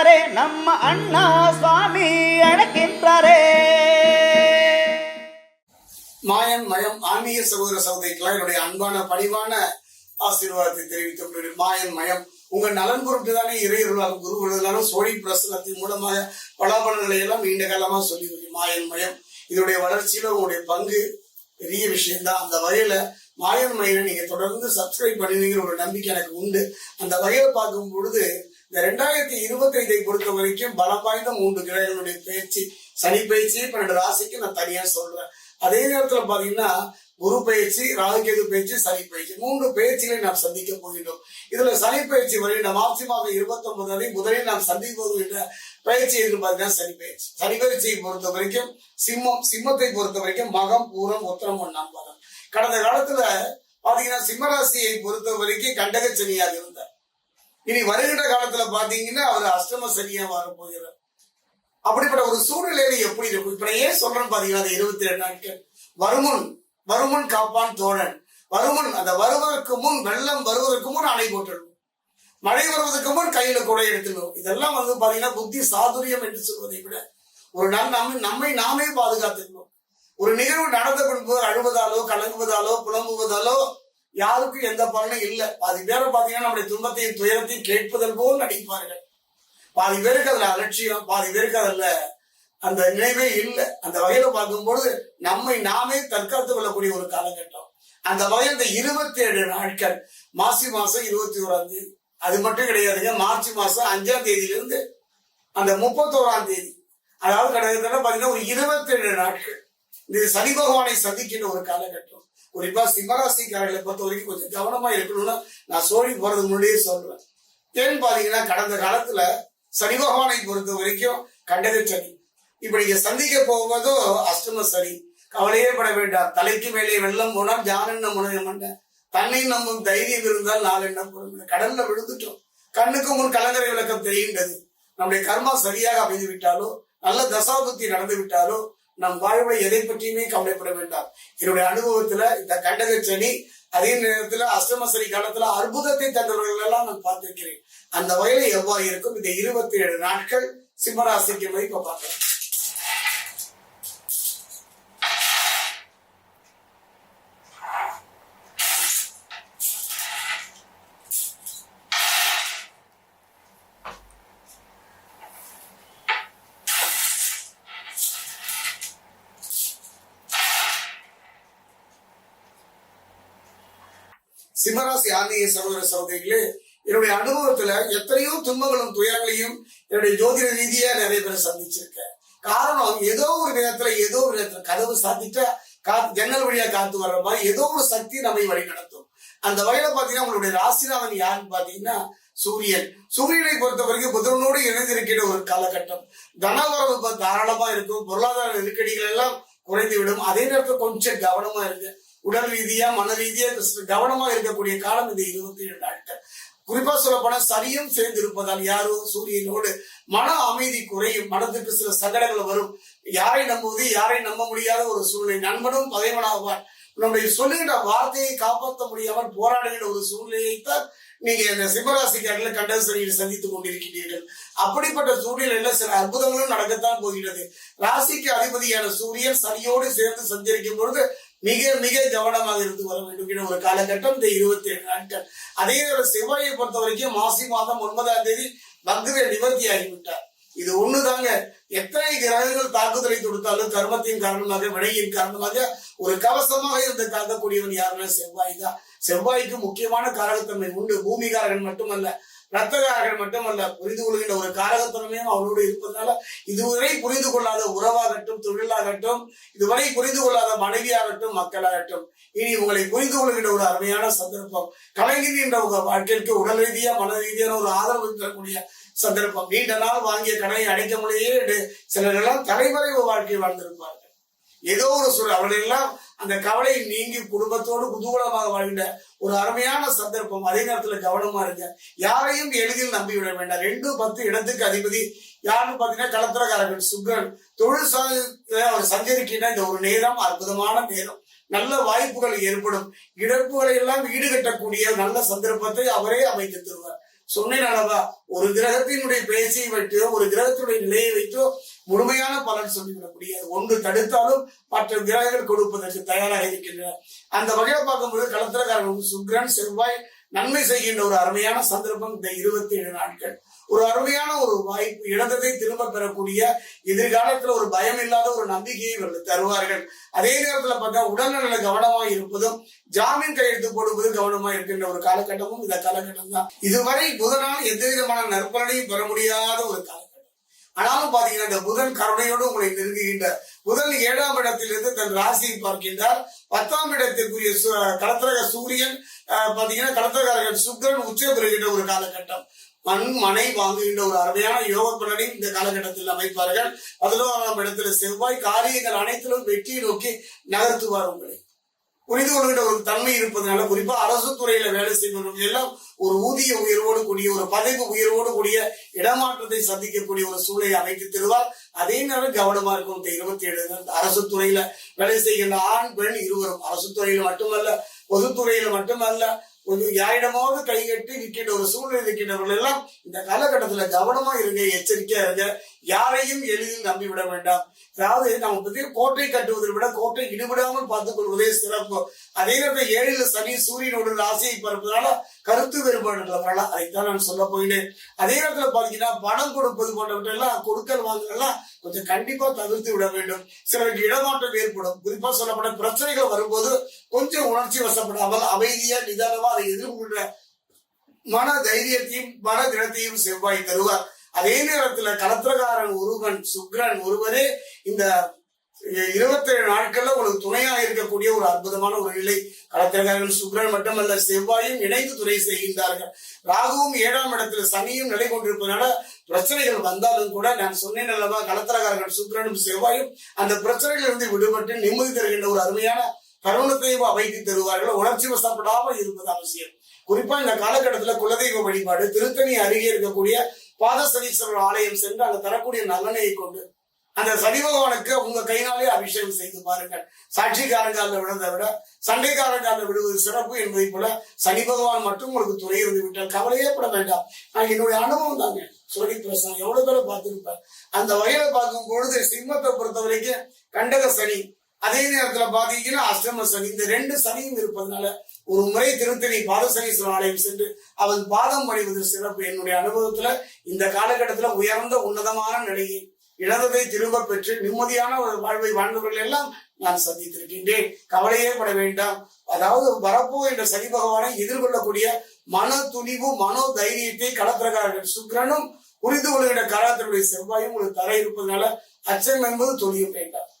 அழைக்கின்றாரே நம்ம அண்ணா சுவாமி அழைக்கின்றாரே. மாயன் மயம் ஆன்மீக சகோதர சகோதரிக்கெல்லாம் என்னுடைய அன்பான பணிவான ஆசீர்வாதத்தை தெரிவித்து மாயன் மயம் உங்க நலன் பொருட்டு தானே இறையருளாலும் குருவர்களாலும் சோழி பிரசனத்தின் மூலமாக பலாபலன்களை எல்லாம் நீண்ட காலமா சொல்லி மாயன் மயம் இதனுடைய வளர்ச்சியில உங்களுடைய பங்கு பெரிய விஷயம்தான். அந்த வகையில மாயன் மயனை நீங்க தொடர்ந்து சப்ஸ்கிரைப் பண்ணுவீங்கிற ஒரு நம்பிக்கை எனக்கு உண்டு. அந்த வகையில பார்க்கும் பொழுது இந்த ரெண்டாயிரத்தி இருபத்தி ஐந்தை பொறுத்த வரைக்கும் பலம் வாய்ந்த மூன்று கிரகங்களுடைய பயிற்சி சனி பயிற்சி பன்னெண்டு ராசிக்கு நான் தனியா சொல்றேன். அதே நேரத்துல பாத்தீங்கன்னா குரு பயிற்சி ராகுகேது பயிற்சி சனி பயிற்சி மூன்று பயிற்சிகளை நாம் சந்திக்க போகின்றோம். இதுல சனி பயிற்சி நாம் மார்ச் மாதம் இருபத்தி ஒன்பது வரை முதலில் நாம் சந்திப்பது என்ற பயிற்சி என்று பார்த்தீங்கன்னா சனி பயிற்சி சனி பயிற்சியை பொறுத்த வரைக்கும் சிம்மம் சிம்மத்தை பொறுத்த வரைக்கும் மகம் பூரம் உத்தரம் ஒன்னாம் பதம் கடந்த காலத்துல பாத்தீங்கன்னா சிம்மராசியை பொறுத்த வரைக்கும் கண்டக சனியாக இருந்தார். இனி வருகின்ற காலத்துல பாத்தீங்கன்னா அவர் அஷ்டம சரியா வரப்போகிறார் அப்படிப்பட்ட ஒரு சூழ்நிலையில எப்படி இருக்கும்? இப்ப ஏன் சொல்றேன்னு பாத்தீங்கன்னா இருபத்தி ஏழு நாட்கள். வருமுன் வருமுன் காப்பான் தோழன். வருமுன் அந்த வருவதற்கு முன் வெள்ளம் வருவதற்கு முன் அணை போட்டுடணும் மழை வருவதற்கு முன் கையில கூட எடுத்துடணும் இதெல்லாம் வந்து பாத்தீங்கன்னா புத்தி சாதுரியம் என்று சொல்வதை விட ஒரு நாள் நம்ம நம்மை நாமே பாதுகாத்துக்கணும். ஒரு நிகழ்வு நடந்த பின்பு அழுவதாலோ கலங்குவதாலோ புலம்புவதாலோ யாருக்கும் எந்த பலனும் இல்லை. பாதி பேரை பார்த்தீங்கன்னா நம்முடைய துன்பத்தையும் துயரத்தையும் கேட்பதல் போல் நடிப்பார்கள். பாதி பேருக்கு அதுல அலட்சியம் பாதி பேருக்கு அதுல அந்த நினைவே இல்லை. அந்த வகையில பார்க்கும்பொழுது நம்மை நாமே தற்காத்துக் கொள்ளக்கூடிய ஒரு காலகட்டம். அந்த வகையில் இந்த இருபத்தி ஏழு நாட்கள் மாசி மாசம் இருபத்தி ஓராம் தேதி. அது மட்டும் கிடையாதுங்க மார்ச் மாசம் அஞ்சாம் தேதியிலிருந்து அந்த முப்பத்தோராம் தேதி. அதாவது கிடையாது பாத்தீங்கன்னா ஒரு இருபத்தி ஏழு நாட்கள். இந்த சனி பகவானை சந்திக்கின்ற ஒரு காலகட்டம். குறிப்பா சிம்மராசிக்காரர்களை பொறுத்த வரைக்கும் கொஞ்சம் கவனமா இருக்கணும்னு நான் சோழி போறதுக்கு முன்னாடியே சொல்றேன். ஏன்னு பாத்தீங்கன்னா கடந்த காலத்துல சனி பகவானை பொறுத்த வரைக்கும் கண்டது சனி. இப்ப நீங்க சந்திக்க போவதோ அஷ்டம சனி. கவலையே பட வேண்டாம். தலைக்கு மேலே வெள்ளம் போனால் ஜானென்ன முனைய மாட்டேன் தன்னை நம்பும் தைரியம் இருந்தால் நாள் என்ன போடும் கடல்ல விழுந்துட்டோம். கண்ணுக்கு முன் கலங்கரை விளக்கம் தெரிகின்றது. நம்முடைய கர்மா சரியாக அமைந்து விட்டாலோ நல்ல தசாபுத்தி நடந்து விட்டாலோ நம் வாழ்வில் எதை பற்றியுமே கவலைப்பட வேண்டாம். என்னுடைய அனுபவத்துல இந்த கண்டக சனி அதே நேரத்துல அஷ்டமசரி காலத்துல அற்புதத்தை தந்தவர்கள் எல்லாம் நான் பார்த்திருக்கிறேன். அந்த வகையில எவ்வாறு இருக்கும்? இந்த இருபத்தி ஏழு நாட்கள் சிம்மராசிக்கு இப்ப பார்க்கலாம். சிம்மராசி ஆன்மீக சகோதர சகோதரிகளே என்னுடைய அனுபவத்துல எத்தனையோ துன்பங்களும் துயரங்களையும் என்னுடைய ஜோதிட ரீதியா நிறைய பேர் சந்திச்சிருக்கேன். காரணம் ஏதோ ஒரு நேரத்துல ஏதோ ஒரு நேரத்துல கதவு சாத்திட்டா காத்து ஜன்னல் வழியா காத்து வர்ற மாதிரி ஏதோ ஒரு சக்தி நம்மை வழி நடத்தும் அந்த வகையில பாத்தீங்கன்னா உங்களுடைய ராசிநாதன் யாருன்னு பாத்தீங்கன்னா சூரியன். சூரியனை பொறுத்த வரைக்கும் புதனோடு இணைந்திருக்கிற ஒரு காலகட்டம். தனவரவு தாராளமா இருக்கும். பொருளாதார நெருக்கடிகள் எல்லாம் குறைந்து விடும் அதே நேரத்தில் கொஞ்சம் கவனமா இருக்கு உடல் ரீதியா மன ரீதியா கவனமா இருக்கக்கூடிய காலம் இந்த இருபத்தி ஏழு நாட்கள் குறிப்பா சொல்ல போனா சனியும் சேர்ந்து இருப்பதால் யாரோ சூரியனோடு மன அமைதி குறையும். மனத்துக்கு சில சங்கடங்கள் வரும். யாரை நம்புவது யாரை நம்ப முடியாத ஒரு சூழ்நிலை. நண்பனும் பகைவனாவார். நம்முடைய சொல்லுகின்ற வார்த்தையை காப்பாற்ற முடியாமல் போராடுகின்ற ஒரு சூழ்நிலையைத்தான் நீங்க இந்த சிம்மராசிக்காரர்களை கண்டது சனியில் சந்தித்துக் கொண்டிருக்கிறீர்கள் அப்படிப்பட்ட சூழ்நிலையில சில அற்புதங்களும் நடக்கத்தான் போகிறது ராசிக்கு அதிபதியான சூரியன் சனியோடு சேர்ந்து சஞ்சரிக்கும் பொழுது மிக மிக கவனமாக இருந்து வர வேண்டும் என ஒரு காலகட்டம் இந்த இருபத்தி ஏழு நாட்கள் அதே ஒரு செவ்வாயை பொறுத்த வரைக்கும் மாசி மாதம் ஒன்பதாம் தேதி பக்ர நிவர்த்தி ஆகிவிட்டார். இது ஒண்ணுதாங்க. எத்தனை கிரகங்கள் தாக்குதலை தொடுத்தாலும் கர்மத்தின் காரணமாக வினையின் காரணமாக ஒரு கவசமாக இருந்து தாக்கக்கூடியவன் யாருன்னா செவ்வாய் தான். செவ்வாய்க்கு முக்கியமான காரகத்தன்மை உண்டு. பூமிகாரகன் மட்டுமல்ல ரத்தகாரகன் மட்டுமல்ல புரிந்து கொள்கின்ற ஒரு காரகத்தன்மையும் அவனோடு இருப்பதனால இதுவரை புரிந்து கொள்ளாத உறவாகட்டும் தொழிலாகட்டும் இதுவரை புரிந்து கொள்ளாத மனைவியாகட்டும் மக்களாகட்டும். இனி உங்களை புரிந்து கொள்கின்ற ஒரு அருமையான சந்தர்ப்பம் கலைஞர் உங்க வாழ்க்கைக்கு உடல் ரீதியா மன ரீதியான ஒரு ஆதரவு தரக்கூடிய சந்தர்ப்பம். நீண்ட நாள் வாங்கிய கடனை அடைக்க முடியே சிலரெல்லாம் தலைமறைவு வாழ்க்கை வாழ்ந்திருப்பார்கள். ஏதோ ஒரு சூழல் அவர்கள் அந்த கவலை நீங்கி குடும்பத்தோடு குதூகலமாக வாழ்கின்ற ஒரு அருமையான சந்தர்ப்பம். அதே நேரத்தில் கவனமா இருங்க. யாரையும் எளிதில் நம்பி விட வேண்டாம். ரெண்டு பத்து இடத்துக்கு அதிபதி யாருன்னு பாத்தீங்கன்னா கலத்திரக்காரர்கள் சுக்கரன். தொழில் சாதனை அவர் சஞ்சரிக்கின்ற இந்த ஒரு நேரம் அற்புதமான நேரம். நல்ல வாய்ப்புகள் ஏற்படும். இழப்புகளை எல்லாம் ஈடுகட்டக்கூடிய நல்ல சந்தர்ப்பத்தை அவரே அமைத்து தருவார். சொன்னேன் அல்லவா? ஒரு கிரகத்தினுடைய பேச்சை வைத்தோ ஒரு கிரகத்தினுடைய நிலையை வைத்தோ முழுமையான பலன் சொல்லிவிட முடியாது ஒன்று தடுத்தாலும் மற்ற கிரகங்கள் கொடுப்பதற்கு தயாராக இருக்கின்றன அந்த வகையில பார்க்கும்போது கலத்திரக்காரர்கள் சுக்கிரன் செவ்வாய் நன்மை செய்கின்ற ஒரு அருமையான சந்தர்ப்பம் இந்த இருபத்தி ஏழு நாட்கள். ஒரு அருமையான ஒரு வாய்ப்பு இழந்ததை திரும்ப பெறக்கூடிய எதிர்காலத்துல ஒரு பயம் இல்லாத ஒரு நம்பிக்கையை இவர்கள் தருவார்கள். அதே நேரத்துல பார்த்தா உடல்நல கவனமாக இருப்பதும் ஜாமீன் கையெழுத்து போடுவது கவனமா இருக்கின்ற ஒரு காலகட்டமும் இந்த காலகட்டம் தான். இதுவரை புதனால் எந்த விதமான நற்பலனையும் பெற முடியாத ஒரு காலம் ஆனாலும் பாத்தீங்கன்னா இந்த புதன் கருணையோடு உங்களை நெருங்குகின்ற புதன் ஏழாம் இடத்திலிருந்து தன் ராசியை பார்க்கின்றார். பத்தாம் இடத்திற்குரிய சு- சூரியன் அஹ், பாத்தீங்கன்னா களத்திரகாரர்கள் சுக்கிரன் உச்சம் பெறுகின்ற ஒரு காலகட்டம். மண் மனை வாங்குகின்ற ஒரு அருமையான யோக பலனையும் இந்த காலகட்டத்தில் அமைப்பார்கள். பதினோராம் இடத்துல செவ்வாய் காரியங்கள் அனைத்திலும் வெற்றியை நோக்கி நகர்த்துவார் உங்களை. புரிந்து கொள்கின்ற ஒரு தன்மை இருப்பதனால குறிப்பா அரசு துறையில வேலை செய்பவர்கள் எல்லாம் ஒரு ஊதிய உயர்வோடு கூடிய ஒரு பதவி உயர்வோடு கூடிய இடமாற்றத்தை சந்திக்கக்கூடிய ஒரு சூழலை அமைத்து தருவார். அதே நேரம் கவனமா இருக்கும் இந்த இருபத்தி ஏழு அரசு துறையில வேலை செய்கின்ற ஆண் பெண் இருவரும் அரசு துறையில மட்டுமல்ல பொதுத்துறையில மட்டுமல்ல கொஞ்சம் யாரிடமாவது கைகட்டி நிற்கின்ற ஒரு சூழ்நிலை நிற்கின்றவர்கள் எல்லாம் இந்த காலகட்டத்துல கவனமா இருங்க எச்சரிக்கையா இருங்க. யாரையும் எளிதில் நம்பிவிட வேண்டாம். அதாவது நம்ம பத்தி கோட்டை கட்டுவதை விட கோட்டை இடுபடாமல் பார்த்துக் கொள்வதே சிறப்பு. அதே நேரத்தில் ஏழில் சனி சூரியனோட ராசியை பரப்பதனால கருத்து வேறுபாடுகள் வரலாம் அதைத்தான் நான் சொல்ல போயினேன் அதே நேரத்தில் பாத்தீங்கன்னா பணம் கொடுப்பது போன்றவற்றெல்லாம் கொடுக்கல் வாங்கலாம் கொஞ்சம் கண்டிப்பா தவிர்த்து விட வேண்டும். சிலருக்கு இடமாற்றம் ஏற்படும். குறிப்பா சொல்லப்பட்ட பிரச்சனைகள் வரும்போது கொஞ்சம் உணர்ச்சி வசப்படாமல் அமைதியா நிதானமா அதை எதிர்கொள்ற மன தைரியத்தையும் மன திடத்தையும் செவ்வாய் தருவார். அதே நேரத்துல கலத்திரகாரன் ஒருவன் சுக்ரன் ஒருவரே இந்த இருபத்தி ஏழு நாட்கள்ல உங்களுக்கு துணையா இருக்கக்கூடிய ஒரு அற்புதமான ஒரு நிலை. கலத்திரகாரன் சுக்ரன் மட்டுமல்ல செவ்வாயும் இணைந்து துணை செய்கின்றார்கள். ராகுவும் ஏழாம் இடத்துல சனியும் நிலை கொண்டிருப்பதனால பிரச்சனைகள் வந்தாலும் கூட நான் சொன்னேன் அல்லவா கலத்திரகாரர்கள் சுக்ரனும் செவ்வாயும் அந்த பிரச்சனைகளிலிருந்து விடுபட்டு நிம்மதி தருகின்ற ஒரு அருமையான தருணத்தையும் அமைத்து தருவார்கள். உணர்ச்சி வசப்படாமல் இருப்பது அவசியம். குறிப்பா இந்த காலகட்டத்துல குலதெய்வ வழிபாடு திருத்தணி அருகே இருக்கக்கூடிய பாத சனீஸ்வரர் ஆலயம் சென்று அங்க தரக்கூடிய நலனையை கொண்டு அந்த சனி பகவானுக்கு உங்க கையினாலே அபிஷேகம் செய்து பாருங்கள். சாட்சிக்காரங்கால விழுந்ததை விட சண்டைக்காரங்கால விடுவது சிறப்பு என்பதை போல சனி பகவான் மட்டும் உங்களுக்கு துணை இருந்து விட்டால் கவலையே பட வேண்டாம். நான் என்னுடைய அனுபவம் தாங்க. சொல்லி பிரசனம் எவ்வளவு பேரை பார்த்திருப்பேன் அந்த வகையில பார்க்கும் பொழுது சிம்மத்தை பொறுத்த வரைக்கும் கண்டக சனி அதே நேரத்துல பாத்தீங்கன்னா அஷ்டம சனி இந்த ரெண்டு சனியும் இருப்பதனால ஒரு முறை திருத்தணி பாதசனீஸ்வரர் ஆலயம் சென்று அவன் பாதம் பணிவது சிறப்பு. என்னுடைய அனுபவத்துல இந்த காலகட்டத்துல உயர்ந்த உன்னதமான நிலையை இழந்ததை திரும்ப பெற்று நிம்மதியான ஒரு வாழ்வை வாழ்ந்தவர்கள் எல்லாம் நான் சந்தித்திருக்கின்றேன். கவலையே பட வேண்டாம். அதாவது வரப்போ என்ற சனி பகவானை எதிர்கொள்ளக்கூடிய மன துணிவு மனோ தைரியத்தை களத்திரக்காரர்கள் சுக்கரனும் புரிந்து கொள்கின்ற காலத்தினுடைய செவ்வாயும் ஒரு தர இருப்பதனால அச்சம் என்பது தொழிய வேண்டாம்.